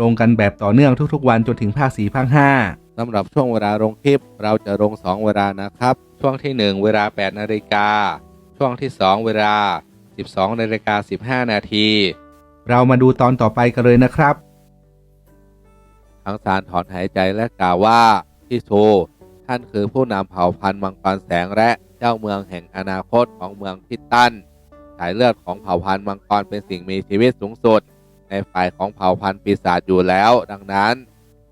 ลงกันแบบต่อเนื่องทุกๆ วันจนถึงภาค4ภาค5สำหรับช่วงเวลาลงคลิป เราจะลง 2 เวลานะครับ ช่วงที่ 1 เวลา 8 นาฬิกา ช่วงที่ 2 เวลา 12 นาฬิกา 15 นาที เรามาดูตอนต่อไปกันเลยนะครับทั้งสารถอนหายใจและกล่าวว่าพี่ชูท่านคือผู้นำเผ่าพันธุ์มังกรแสงและเจ้าเมืองแห่งอนาคตของเมืองทิตันสายเลือดของเผ่าพันธุ์มังกรเป็นสิ่งมีชีวิตสูงสุด ในฝ่ายของเผ่าพันธุ์ปีศาจอยู่แล้ว ดังนั้น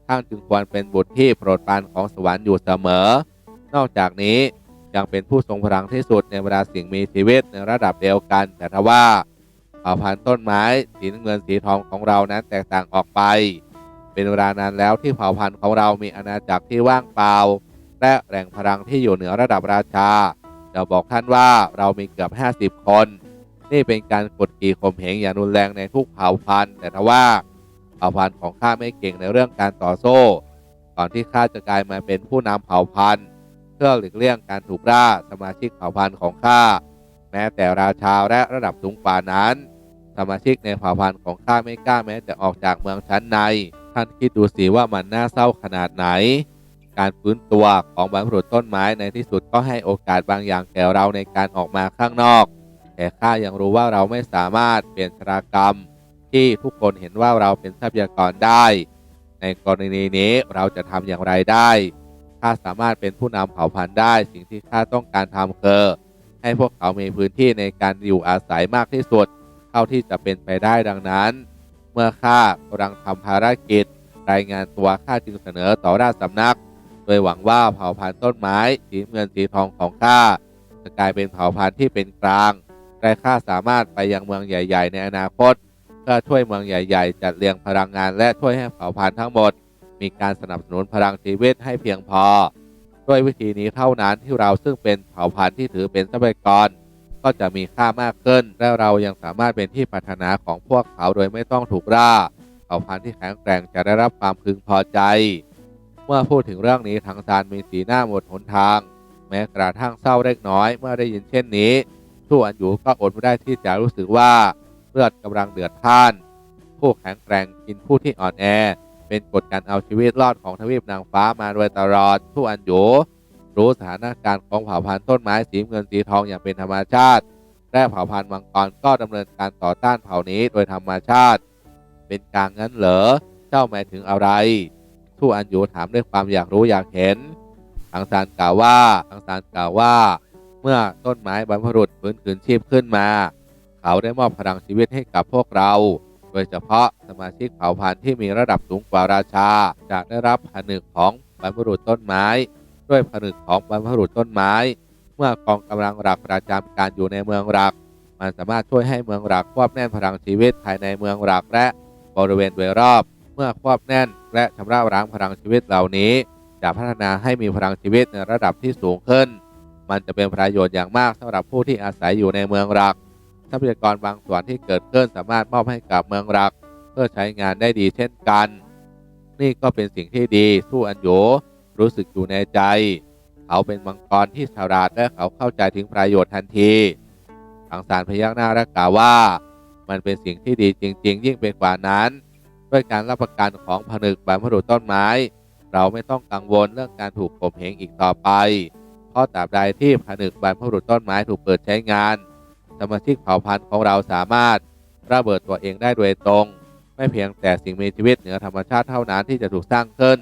ท่านจึงควรเป็นบุตรที่โปรดปรานของสวรรค์อยู่เสมอ นอกจากนี้ยังเป็นผู้ทรงพลังที่สุดในบรรดาสิ่งมีชีวิตในระดับเดียวกัน แต่ทว่าเผ่าพันธุ์ต้นไม้สีน้ำเงินสีทองของเรานั้นแตกต่างออกไป เป็นเวลานานแล้วที่เผ่าพันธุ์ของเรามีอาณาจักรที่ว่างเปล่า และแหล่งพลังที่อยู่เหนือระดับราชาจะบอกท่านว่าเรามีเกือบ 50 คน นี่เป็นการกดขี่ข่มเหงอย่างรุนแรงในทุกเผ่าพันธุ์ แต่ทว่าเผ่าพันธุ์ของข้าไม่เก่งในเรื่องการต่อโซ่ก่อนที่ข้าจะกลายมาเป็นผู้นำเผ่าพันธุ์ เพื่อหลีกเลี่ยงการถูกล่าสมาชิกเผ่าพันธุ์ของข้าแม้แต่ราชาและระดับสูงกว่านั้น สมาชิกในเผ่าพันธุ์ของข้าไม่กล้าแม้แต่ออกจากเมืองชั้นใน ท่านคิดดูสิว่ามันน่าเศร้าขนาดไหน การฟื้นตัวของบรรพุรุษต้นไม้ในที่สุดก็ให้โอกาสบางอย่างแก่เราในการออกมาข้างนอก แต่ข้ายังรู้ว่าเราไม่สามารถเปลี่ยนชะตากรรม ที่ทุกคนเห็นว่าเราเป็นทรัพยากรได้ ในกรณีนี้เราจะทำอย่างไรได้ข้าสามารถเป็นผู้นำเผ่าพันธุ์ได้ สิ่งที่ข้าต้องการทำคือให้พวกเขามีพื้นที่ในการอยู่อาศัยมากที่สุด เท่าที่จะเป็นไปได้ดังนั้น เมื่อข้ากำลังทำภารกิจ รายงานตัวข้าจึงเสนอต่อราชสำนัก โดยหวังว่าเผ่าพันธุ์ต้นไม้สีเงินสีทองของข้าจะกลายเป็นเผ่าพันธุ์ที่เป็นกลาง และข้าสามารถไปยังเมืองใหญ่ ๆ ในอนาคต เพื่อช่วยเมืองใหญ่ ๆ จัดเรียงพลังงานและช่วยให้เผ่าพันธุ์ทั้งหมด มีการสนับสนุนพลังชีวิตให้เพียงพอ ด้วยวิธีนี้เท่านั้นที่เราซึ่งเป็นเผ่าพันธุ์ที่ถือเป็นทรัพยากร ก็จะมีค่ามากขึ้น และเรายังสามารถเป็นที่ปรารถนาของพวกเขาโดยไม่ต้องถูกล่าเผ่าพันธุ์ที่แข็งแกร่งจะได้รับความพึงพอใจ เมื่อพูดถึงเรื่องนี้ทางซานมีสีหน้าหมดหนทาง แม้กระทั่งเศร้าเล็กน้อยเมื่อได้ยินเช่นนี้ ทู่อันอยู่ก็อดไม่ได้ที่จะรู้สึกว่าเลือดกำลังเดือดท่าน ผู้แข็งแกร่งกินผู้ที่อ่อนแอ เป็นกฎการเอาชีวิตรอดของทวีปนางฟ้ามาโดยตลอดทู่อันอยู่รู้สถานการณ์ของเผ่าพันธุ์ต้นไม้สีเงินสีทองอย่างเป็นธรรมชาติ และเผ่าพันธุ์มังกรก็ดำเนินการต่อต้านเผ่านี้โดยธรรมชาติ เป็นกลางงั้นเหรอเจ้าหมายถึงอะไรทู่อันอยู่ถามด้วยความอยากรู้อยากเห็นทางซานกล่าวว่าทางซานกล่าวว่า เมื่อต้นไม้บรรพบุรุษฟื้นคืนชีพขึ้นมา เขาได้มอบพลังชีวิตให้กับพวกเรา โดยเฉพาะสมาชิกเผ่าพันธุ์ที่มีระดับสูงกว่าราชา จะได้รับผนึกของบรรพบุรุษต้นไม้ ด้วยผนึกของบรรพบุรุษต้นไม้ เมื่อกองกำลังหลักประจำการอยู่ในเมืองหลัก มันสามารถช่วยให้เมืองหลักควบแน่นพลังชีวิตภายในเมืองหลักและบริเวณโดยรอบ เมื่อควบแน่น และชำระล้างพลังชีวิตเหล่านี้ จะพัฒนาให้มีพลังชีวิตในระดับที่สูงขึ้น มันจะเป็นประโยชน์อย่างมากสำหรับผู้ที่อาศัยอยู่ในเมืองหลัก ทรัพยากรบางส่วนที่เกิดขึ้นสามารถมอบให้กับเมืองหลัก เพื่อใช้งานได้ดีเช่นกัน นี่ก็เป็นสิ่งที่ดีสู้อันโยรู้สึกอยู่ในใจ เขาเป็นมังกรที่ฉลาดและเขาเข้าใจถึงประโยชน์ทันทีทางสารพยักหน้าและกล่าวว่า มันเป็นสิ่งที่ดีจริง ๆ ยิ่งไปกว่านั้น ด้วยการรับประกันของผนึกบรรพบุรุษต้นไม้ เราไม่ต้องกังวลเรื่องการถูกข่มเหงอีกต่อไป เพราะตราบใดที่ผนึกบรรพบุรุษต้นไม้ถูกเปิดใช้งาน สมาชิกเผ่าพันธุ์ของเราสามารถระเบิดตัวเองได้โดยตรง ไม่เพียงแต่สิ่งมีชีวิตเหนือธรรมชาติเท่านั้นที่จะถูกสร้างขึ้น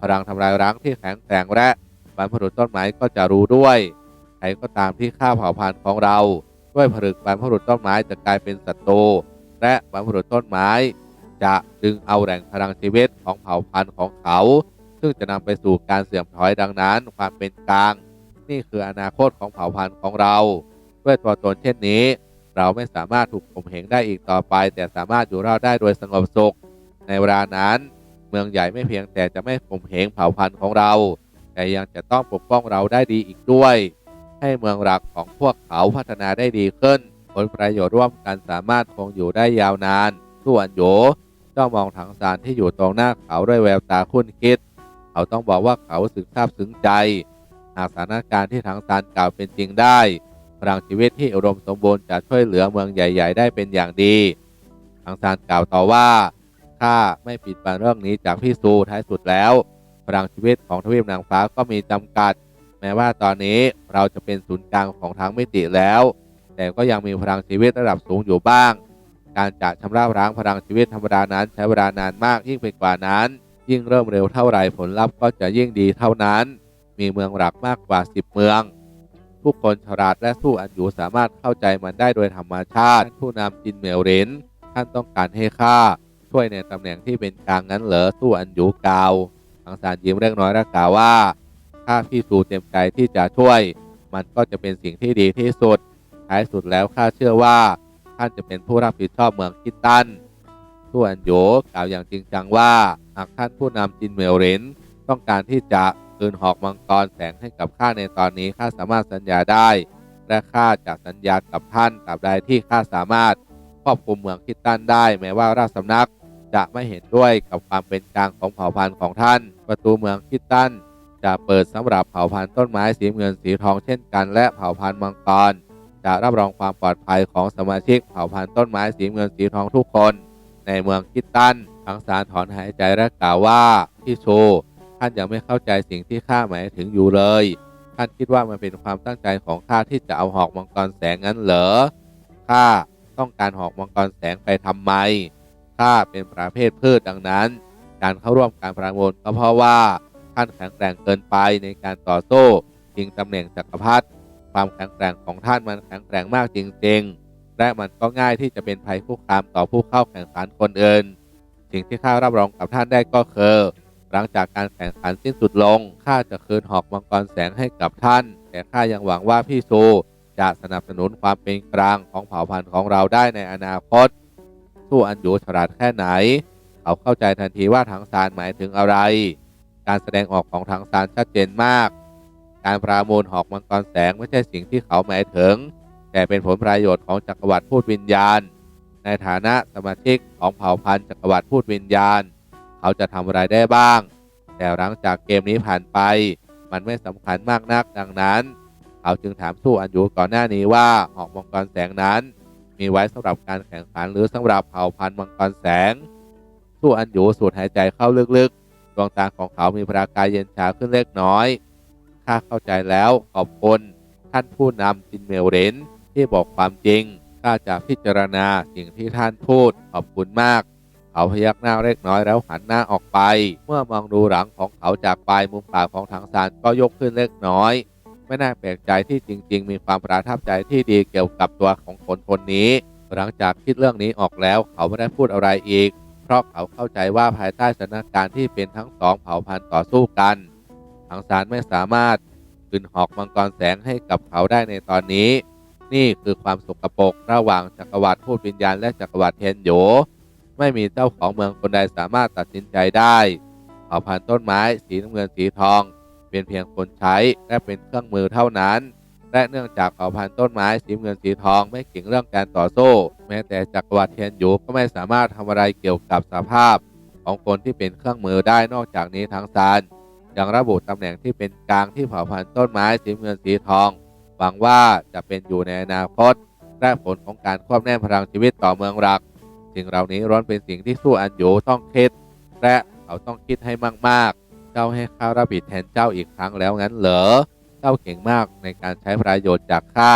พลังทำลายล้างที่แข็งแกร่งและบรรพบุรุษต้นไม้ก็จะรู้ด้วยใครก็ตามที่ฆ่าเผ่าพันธุ์ของเรา ด้วยผลึกบรรพบุรุษต้นไม้จะกลายเป็นศัตรูและบรรพบุรุษต้นไม้ จะดึงเอาแหล่งพลังชีวิตของเผ่าพันธุ์ของเขา ซึ่งจะนำไปสู่การเสื่อมถอยดังนั้น ความเป็นกลาง นี่คืออนาคตของเผ่าพันธุ์ของเรา ด้วยตัวตนเช่นนี้ เราไม่สามารถถูกข่มเหงได้อีกต่อไป แต่สามารถอยู่รอดได้โดยสงบสุข ในเวลานั้น เมืองใหญ่ไม่เพียงแต่จะไม่ข่มเหงเผ่าพันธุ์ของเรา แต่ยังจะต้องปกป้องเราได้ดีอีกด้วย ให้เมืองหลักของพวกเขาพัฒนาได้ดีขึ้น ผลประโยชน์ร่วมกันสามารถคงอยู่ได้ยาวนานส่วนโยจ้องมองถังสารที่อยู่ตรงหน้าเขาด้วยแววตาคุ้นคิด เขาต้องบอกว่าเขาสึกซาบซึ้งใจ หากสถานการณ์ที่ถังซานกล่าวเป็นจริงได้พลังชีวิตที่อุดมสมบูรณ์จะช่วยเหลือเมืองใหญ่ ๆ ได้เป็นอย่างดีถังซานกล่าวต่อว่าข้าไม่ปิดบังเรื่องนี้จากพี่ซูท้ายสุดแล้วพลังชีวิตของทวีปนางฟ้าก็มีจำกัด แม้ว่าตอนนี้เราจะเป็นศูนย์กลางของทั้งมิติแล้ว แต่ก็ยังมีพลังชีวิตระดับสูงอยู่บ้าง การจะชำระล้างพลังชีวิตธรรมดานั้นใช้เวลานานมากยิ่งไปกว่านั้น ยิ่งเริ่มเร็วเท่าไรผลลัพธ์ก็จะยิ่งดีเท่านั้น มีเมืองหลักมากกว่า 10 เมือง ผู้คนฉลาดและสู้อันอยู่สามารถเข้าใจมันได้โดยธรรมชาติ ผู้นำจินเมลรินท่านต้องการให้ข้าช่วยในตำแหน่งที่เป็นกลางนั้นเหรอสู้อันอยู่กล่าวทางสารยิ้มเล็กน้อยและกล่าวว่า ถ้าพี่สูเต็มใจที่จะช่วย มันก็จะเป็นสิ่งที่ดีที่สุดท้ายสุดแล้วข้าเชื่อว่า ท่านจะเป็นผู้รับผิดชอบเมืองคิดตันส่วนโยกล่าวอย่างจริงจังว่า หากท่านผู้นำจินเมลรินต้องการที่จะ คืนหอกมังกรแสงให้กับข้าในตอนนี้ข้าสามารถสัญญาได้ และข้าจะสัญญากับท่านตราบใดที่ข้าสามารถควบคุมเมืองคิดตันได้ แม้ว่าราชสำนักจะไม่เห็นด้วยกับความเป็นกลางของเผ่าพันธุ์ของท่าน ประตูเมืองคิดตันจะเปิดสำหรับเผ่าพันธุ์ต้นไม้สีเงินสีทองเช่นกัน และเผ่าพันธุ์มังกรจะรับรองความปลอดภัยของสมาชิกเผ่าพันธุ์ต้นไม้สีเงินสีทองทุกคน ในเมืองคิดตันทั้งสารถอนหายใจและกล่าวว่าพี่โช ท่านยังไม่เข้าใจสิ่งที่ข้าหมายถึงอยู่เลย ท่านคิดว่ามันเป็นความตั้งใจของข้าที่จะเอาหอกมังกรแสงงั้นเหรอ ข้าต้องการหอกมังกรแสงไปทำไม ข้าเป็นประเภทพืชดังนั้น การเข้าร่วมการประมูลก็เพราะว่าท่านแข็งแกร่งเกินไปในการต่อสู้ชิงตำแหน่งจักรพรรดิความแข็งแกร่งของท่านมันแข็งแกร่งมากจริงๆ และมันก็ง่ายที่จะเป็นภัยคุกคามต่อผู้เข้าแข่งขันคนอื่น สิ่งที่ข้ารับรองกับท่านได้ก็คือ หลังจากการแข่งขันสิ้นสุดลง ข้าจะคืนหอกมังกรแสงให้กับท่าน แต่ข้ายังหวังว่าพี่ซูจะสนับสนุนความเป็นกลางของเผ่าพันธุ์ของเราได้ในอนาคต สู้อันยู่ฉลาดแค่ไหน เขาเข้าใจทันทีว่าถังซานหมายถึงอะไร การแสดงออกของถังซานชัดเจนมาก การประมูลหอกมังกรแสงไม่ใช่สิ่งที่เขาหมายถึง แต่เป็นผลประโยชน์ของจักรวรรดิพูดวิญญาณ ในฐานะสมาชิกของเผ่าพันธุ์จักรวรรดิพูดวิญญาณ เขาจะทำอะไรได้บ้าง แต่หลังจากเกมนี้ผ่านไป มันไม่สำคัญมากนักดังนั้น เขาจึงถามสู้อันยูก่อนหน้านี้ว่าหอกมังกรแสงนั้น มีไว้สำหรับการแข่งขันหรือสำหรับเผ่าพันธุ์มังกรแสง สู้อันยูสูดหายใจเข้าลึกๆดวงตาของเขามีประกายเย็นชาขึ้นเล็กน้อยข้าเข้าใจแล้วขอบคุณท่านผู้นำจินเมลเรนที่บอกความจริงข้าจะพิจารณาสิ่งที่ท่านพูดขอบคุณมาก เขาพยักหน้าเล็กน้อยแล้วหันหน้าออกไป เมื่อมองดูหลังของเขาจากปลายมุมปากของถังซานก็ยกขึ้นเล็กน้อย ไม่น่าแปลกใจที่จริง ๆ มีความประทับใจที่ดีเกี่ยวกับตัวของคนคนนี้ หลังจากคิดเรื่องนี้ออกแล้วเขาไม่ได้พูดอะไรอีก เพราะเขาเข้าใจว่าภายใต้สถานการณ์ที่เป็นทั้งสองเผ่าพันธุ์ต่อสู้กันถังซานไม่สามารถคืนหอกมังกรแสงให้กับเขาได้ในตอนนี้ นี่คือความสกปรกระหว่างจักรวรรดิพูดวิญญาณและจักรวรรดิเทนโย ไม่มีเจ้าของเมืองคนใดสามารถตัดสินใจได้เผ่าพันธุ์ต้นไม้สีน้ำเงินสีทอง เป็นเพียงคนใช้และเป็นเครื่องมือเท่านั้น และเนื่องจากเผ่าพันธุ์ต้นไม้สีเงินสีทองไม่เก่งเรื่องการต่อสู้ แม้แต่จักรวรรดิเทียนหยูก็ไม่สามารถทำอะไรเกี่ยวกับสภาพ ของคนที่เป็นเครื่องมือได้นอกจากนี้ทั้งซานยังระบุตำแหน่งที่เป็นกลางที่เผ่าพันธุ์ต้นไม้สีเงินสีทองหวังว่าจะเป็นอยู่ในอนาคตและผลของการควบแน่นพลังชีวิตต่อเมืองหลัก สิ่งเหล่านี้ร้อนเป็นสิ่งที่สู้อันโยต้องคิด และเขาต้องคิดให้มากๆ เจ้าให้ข้ารับผิดแทนเจ้าอีกครั้งแล้วงั้นเหรอ เจ้าเก่งมากในการใช้ประโยชน์จากข้า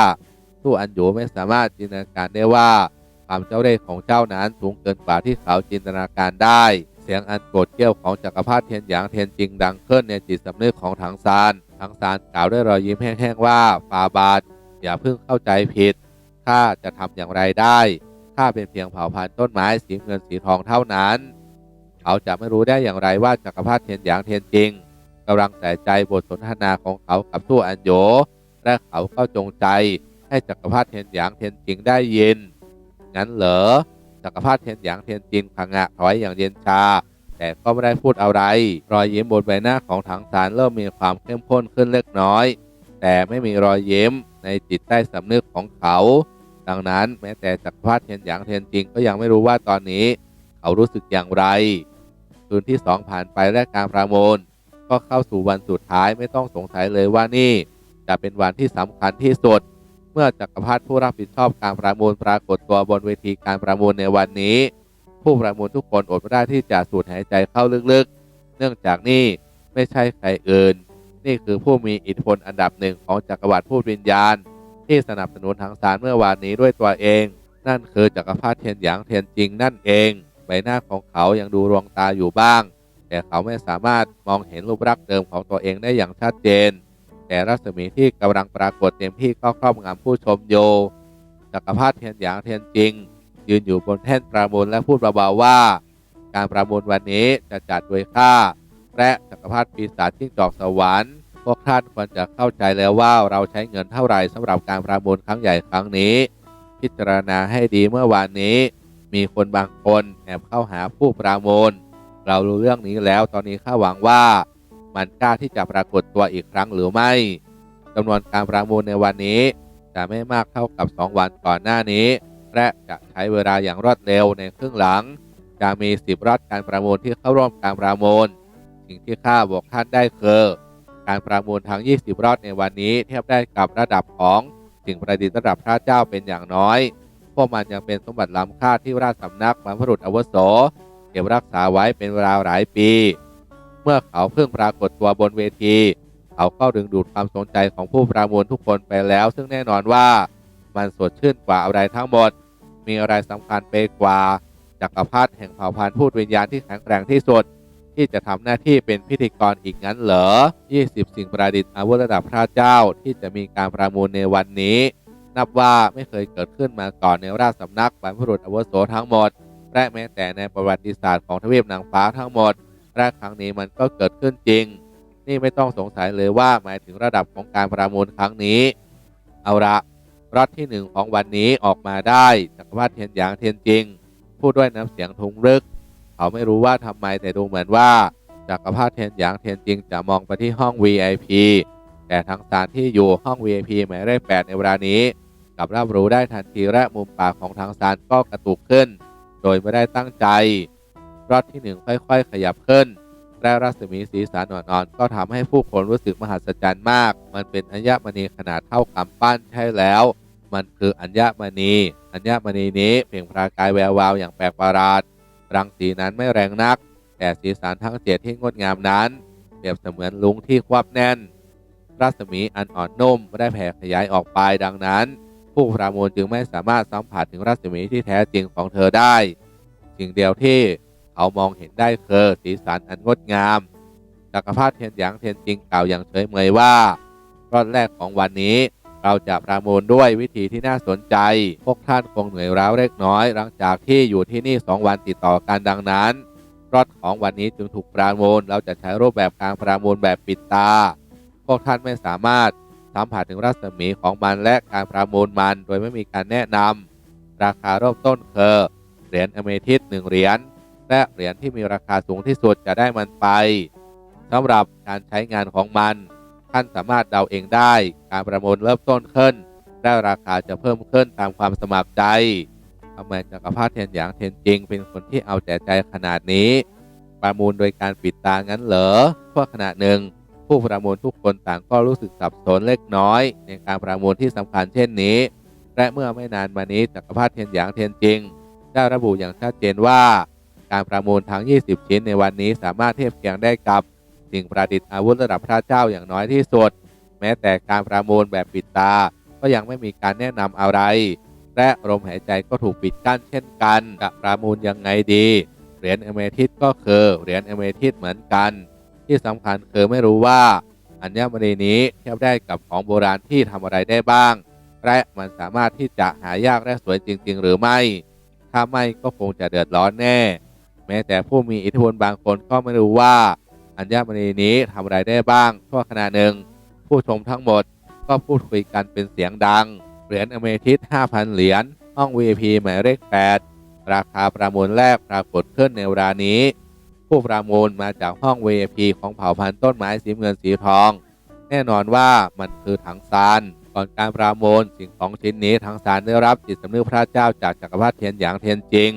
สู้อันโยไม่สามารถจินตนาการได้ว่าความเจ้าเล่ห์ของเจ้านั้นสูงเกินกว่าที่เขาจินตนาการได้ เสียงอันโกรธเกรี้ยวของจักรพรรดิเทียนหยางเทียนจริงดังขึ้นในจิตสำนึกของถังซานถังซานกล่าวด้วยรอยยิ้มแห้งๆว่าฟาบาทอย่าเพิ่งเข้าใจผิดข้าจะทำอย่างไรได้ ข้าเป็นเพียงเผ่าพันธุ์ต้นไม้สีเงินสีทองเท่านั้น เขาจะไม่รู้ได้อย่างไรว่าจักรพรรดิเทียนหยางเทียนจริงกำลังใส่ใจบทสนทนาของเขากับสู้อันโยและเขาก็จงใจให้จักรพรรดิเทียนหยางเทียนจริงได้ยินงั้นเหรอจักรพรรดิเทียนหยางเทียนจินพังะถอยอย่างเย็นชา แต่ก็ไม่ได้พูดอะไร รอยยิ้มบนใบหน้าของถังสารเริ่มมีความเข้มข้นขึ้นเล็กน้อย แต่ไม่มีรอยยิ้มในจิตใต้สำนึกของเขา ดังนั้นแม้แต่จักรพรรดิเทียนหยางเทียนจิงก็ยังไม่รู้ว่าตอนนี้ เขารู้สึกอย่างไร คืนที่สองผ่านไปและการประมูลก็เข้าสู่วันสุดท้ายไม่ต้องสงสัยเลยว่านี่ จะเป็นวันที่สำคัญที่สุด เมื่อจักรพรรดิผู้รับผิดชอบการประมูลปรากฏตัวบนเวทีการประมูลในวันนี้ ผู้ประมูลทุกคนอดไม่ได้ที่จะสูดหายใจเข้าลึกๆ เนื่องจากนี่ไม่ใช่ใครอื่น นี่คือผู้มีอิทธิพลอันดับหนึ่งของจักรวรรดิผู้วิญญาณ ที่สนับสนุนทางสารเมื่อวานนี้ด้วยตัวเอง นั่นคือจักรพรรดิเทียนหยางเทียนจริงนั่นเอง ใบหน้าของเขายังดูรวงตาอยู่บ้าง แต่เขาไม่สามารถมองเห็นรูปลักษณ์เดิมของตัวเองได้อย่างชัดเจน แต่รัศมีที่กำลังปรากฏเต็มที่ก็ครอบงำผู้ชมโยจักรพรรดิเทียนหยางเทียนจริง ยืนอยู่บนแท่นประมูลและพูดเบาๆว่า การประมูลวันนี้จะจัดโดยข้าและจักรพรรดิปีศาจจิ้งจอกสวรรค์ พวกท่านควรจะเข้าใจแล้วว่าเราใช้เงินเท่าไหร่สำหรับการประมูลครั้งใหญ่ครั้งนี้ พิจารณาให้ดีเมื่อวานนี้ มีคนบางคนแอบเข้าหาผู้ประมูล เรารู้เรื่องนี้แล้วตอนนี้ข้าหวังว่า มันกล้าที่จะปรากฏตัวอีกครั้งหรือไม่จำนวนการประมูลในวันนี้จะไม่มากเท่ากับ 2 วันก่อนหน้านี้ และจะใช้เวลาอย่างรวดเร็วในครึ่งหลัง จะมี 10รอดการประมูลที่เข้าร่วมการประมูลสิ่งที่ข้าบอกท่านได้คือ การประมูลทั้ง 20 รอดในวันนี้ เทียบได้กับระดับของสิ่งประดิษฐ์ระดับพระเจ้าเป็นอย่างน้อย พวกมันยังเป็นสมบัติล้ำค่าที่ราชสำนักบรรพบุรุษอาวุโสเก็บรักษาไว้เป็นเวลาหลายปี เมื่อเขาเพิ่งปรากฏตัวบนเวที เขาก็ดึงดูดความสนใจของผู้ประมูลทุกคนไปแล้ว ซึ่งแน่นอนว่ามันสดชื่นกว่าอะไรทั้งหมด มีอะไรสำคัญไปกว่าจักรพรรดิแห่งเผ่าพันธุ์พูดวิญญาณที่แข็งแกร่งที่สุด ที่จะทำหน้าที่เป็นพิธีกรอีกงั้นเหรอ 20 สิ่งประดิษฐ์อาวุธระดับพระเจ้าที่จะมีการประมูลในวันนี้ นับว่าไม่เคยเกิดขึ้นมาก่อนในราชสำนักบรรพบุรุษอาวุโสทั้งหมด และแม้แต่ในประวัติศาสตร์ของทวีปนางฟ้าทั้งหมดและครั้งนี้มันก็เกิดขึ้นจริง นี่ไม่ต้องสงสัยเลยว่าหมายถึงระดับของการประมูลครั้งนี้ เอาละรอดที่หนึ่งของวันนี้ออกมาได้จักรพรรดิเทียนหยางเทียนจริงพูดด้วยน้ำเสียงทุงรึก เขาไม่รู้ว่าทำไมแต่ดูเหมือนว่าจักรพรรดิเทียนหยางเทียนจริงจะมองไปที่ห้อง VIP แต่ทั้งสารที่อยู่ห้อง VIP หมายเลข8ในเวลานี้กับรับรู้ได้ทันทีและมุมปากของทางสารก็กระตุกขึ้น โดยไม่ได้ตั้งใจ รอดที่หนึ่งค่อยๆ ขยับขึ้นและรัศมีสีสันอ่อนๆก็ทำให้ผู้คนรู้สึกมหัศจรรย์มาก มันเป็นอัญมณีขนาดเท่ากำปั้นใช่แล้ว มันคืออัญมณี อัญมณีนี้เปล่งประกายแวววาวอย่างแปลกประหลาด รังสีนั้นไม่แรงนัก แต่สีสันทั้งเจ็ดที่งดงามนั้น เปรียบเสมือนลุงที่ควบแน่น รัศมีอันอ่อนนุ่มได้แผ่ขยายออกไปดังนั้น ผู้ประมูลจึงไม่สามารถสัมผัสถึงรัศมีที่แท้จริงของเธอได้ สิ่งเดียวที่เขามองเห็นได้คือสีสันอันงดงามจักรพรรดิเทียนหยางเทียนจริงกล่าวอย่างเฉยเมยว่ารอบแรกของวันนี้ เราจะประมูลด้วยวิธีที่น่าสนใจ พวกท่านคงเหนื่อยร้าวเล็กน้อย หลังจากที่อยู่ที่นี่สองวันติดต่อกันดังนั้นรอดของวันนี้จึงถูกประมูล เราจะใช้รูปแบบการประมูลแบบปิดตา พวกท่านไม่สามารถสัมผัสถึงรัศมีของมันและการประมูลมันโดยไม่มีการแนะนำราคาเริ่มต้นคือเหรียญอเมทิสหนึ่งเหรียญและเหรียญที่มีราคาสูงที่สุดจะได้มันไปสำหรับการใช้งานของมัน ท่านสามารถเดาเองได้ การประมูลเริ่มต้นขึ้นและราคาจะเพิ่มขึ้นตามความสมัครใจทำไมจักรพรรดิเทียนหยางเทียนจิงเป็นคนที่เอาแต่ใจขนาดนี้ ประมูลโดยการปิดตางั้นเหรอชั่วขณะหนึ่ง ผู้ประมูลทุกคนต่างก็รู้สึกสับสนเล็กน้อย ในการประมูลที่สำคัญเช่นนี้ และเมื่อไม่นานมานี้จักรพรรดิเทียนหยางเทียนจิงได้ระบุอย่างชัดเจนว่า การประมูลทั้ง 20 ชิ้นในวันนี้สามารถเทียบเคียงได้กับ สิ่งประดิษฐ์อาวุธระดับพระเจ้าอย่างน้อยที่สุด แม้แต่การประมูลแบบปิดตา ก็ยังไม่มีการแนะนำอะไร และลมหายใจก็ถูกปิดกั้นเช่นกันจะประมูลยังไงดี เหรียญอเมทิสก็คือเหรียญอเมทิสเหมือนกัน ที่สำคัญคือไม่รู้ว่าอัญมณีนี้เทียบได้กับของโบราณที่ทำอะไรได้บ้าง และมันสามารถที่จะหายากและสวยจริง ๆ หรือไม่ ถ้าไม่ก็คงจะเดือดร้อนแน่ แม้แต่ผู้มีอิทธิพลบางคนก็ไม่รู้ว่า อัญมณีนี้ทำอะไรได้บ้างชั่วขณะหนึ่ง ผู้ชมทั้งหมดก็พูดคุยกันเป็นเสียงดัง เหรียญอเมทิส5,000 เหรียญ ห้อง VIP หมายเลข 8 ราคาประมูลแรกปรากฏขึ้นในเวลานี้ ผู้ประมูลมาจากห้อง VIP ของเผ่าพันธุ์ต้นไม้สีเงินสีทอง แน่นอนว่ามันคือถังซานก่อนการประมูลสิ่งของชิ้นนี้ถังซานได้รับจิตสำนึกพระเจ้าจากจักรพรรดิเทียนหยางเทียนจริง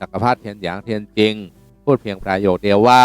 จักรพรรดิเทียนหยางเทียนจริง พูดเพียงประโยคเดียวว่า